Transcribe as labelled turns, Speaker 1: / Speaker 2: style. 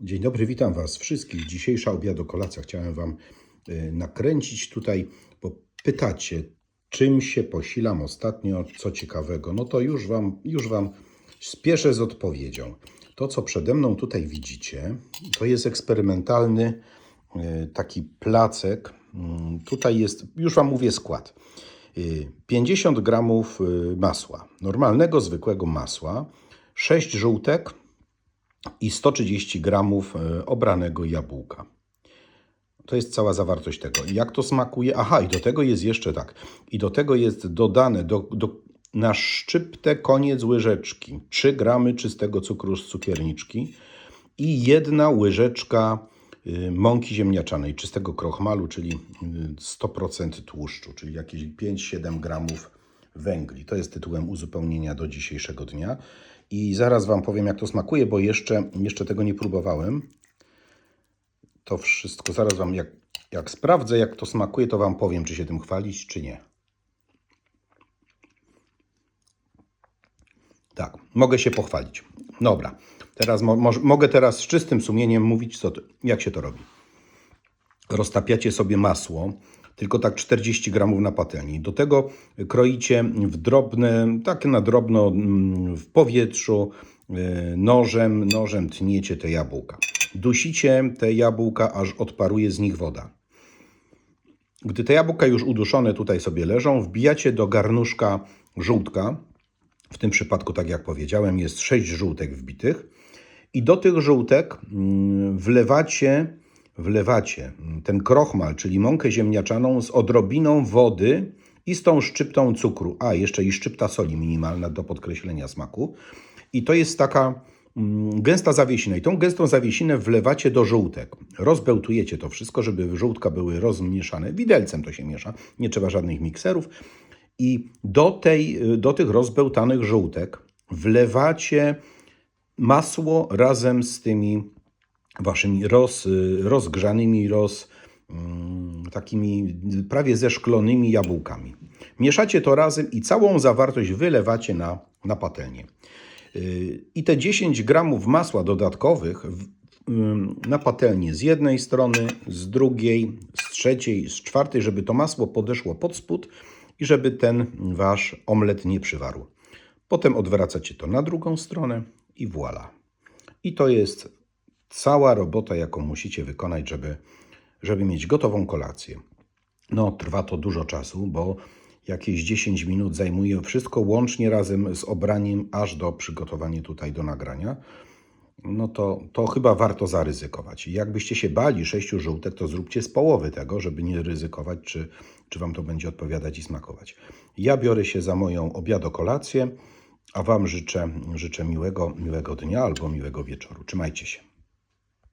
Speaker 1: Dzień dobry, witam Was wszystkich. Dzisiejsza obiadokolacja chciałem Wam y, nakręcić tutaj, bo pytacie, czym się posilam ostatnio, co ciekawego. No to już Wam, już wam spieszę z odpowiedzią. To, co przede mną tutaj widzicie, to jest eksperymentalny y, taki placek. Mm, Tutaj jest, już Wam mówię skład. Y, 50 gramów y, masła, normalnego, zwykłego masła, 6 żółtek, i 130 gramów e, obranego jabłka. To jest cała zawartość tego. Jak to smakuje? Aha, i do tego jest jeszcze tak. I do tego jest dodane do, do, na szczyptę koniec łyżeczki 3 gramy czystego cukru z cukierniczki i jedna łyżeczka y, mąki ziemniaczanej, czystego krochmalu, czyli y, 100% tłuszczu, czyli jakieś 5-7 gramów węgli. To jest tytułem uzupełnienia do dzisiejszego dnia. I zaraz Wam powiem, jak to smakuje, bo jeszcze, jeszcze tego nie próbowałem. To wszystko, zaraz Wam, jak, jak sprawdzę, jak to smakuje, to Wam powiem, czy się tym chwalić, czy nie. Tak, mogę się pochwalić. Dobra, teraz mo, mo, mogę teraz z czystym sumieniem mówić, co, jak się to robi. Roztapiacie sobie masło, tylko tak 40 gramów na patelni. Do tego kroicie w drobne, tak na drobno mm, w powietrzu, e, nożem, nożem tniecie te jabłka. Dusicie te jabłka, aż odparuje z nich woda. Gdy te jabłka już uduszone tutaj sobie leżą, wbijacie do garnuszka żółtka. W tym przypadku, tak jak powiedziałem, jest 6 żółtek wbitych. I do tych żółtek mm, wlewacie, wlewacie ten krochmal, czyli mąkę ziemniaczaną z odrobiną wody i z tą szczyptą cukru. A, jeszcze i szczypta soli minimalna do podkreślenia smaku. I to jest taka mm, gęsta zawiesina. I tą gęstą zawiesinę wlewacie do żółtek. Rozbełtujecie to wszystko, żeby żółtka były rozmieszane. Widelcem to się miesza, nie trzeba żadnych mikserów. I do, tej, do tych rozbełtanych żółtek wlewacie masło razem z tymi waszymi roz, rozgrzanymi, roz, mm, takimi prawie zeszklonymi jabłkami. Mieszacie to razem i całą zawartość wylewacie na, na patelnię. Yy, I te 10 gramów masła dodatkowych na patelnię z jednej strony, z drugiej, z trzeciej, z czwartej, żeby to masło podeszło pod spód i żeby ten wasz omlet nie przywarł. Potem odwracacie to na drugą stronę i voilà. I to jest cała robota, jaką musicie wykonać, żeby, żeby mieć gotową kolację. No, trwa to dużo czasu, bo jakieś 10 minut zajmuje wszystko łącznie razem z obraniem aż do przygotowania tutaj do nagrania. No to, to chyba warto zaryzykować. Jakbyście się bali sześciu żółtek, to zróbcie z połowy tego, żeby nie ryzykować, czy, czy Wam to będzie odpowiadać i smakować. Ja biorę się za moją obiadokolację, a Wam życzę, życzę miłego, miłego dnia albo miłego wieczoru. Trzymajcie się.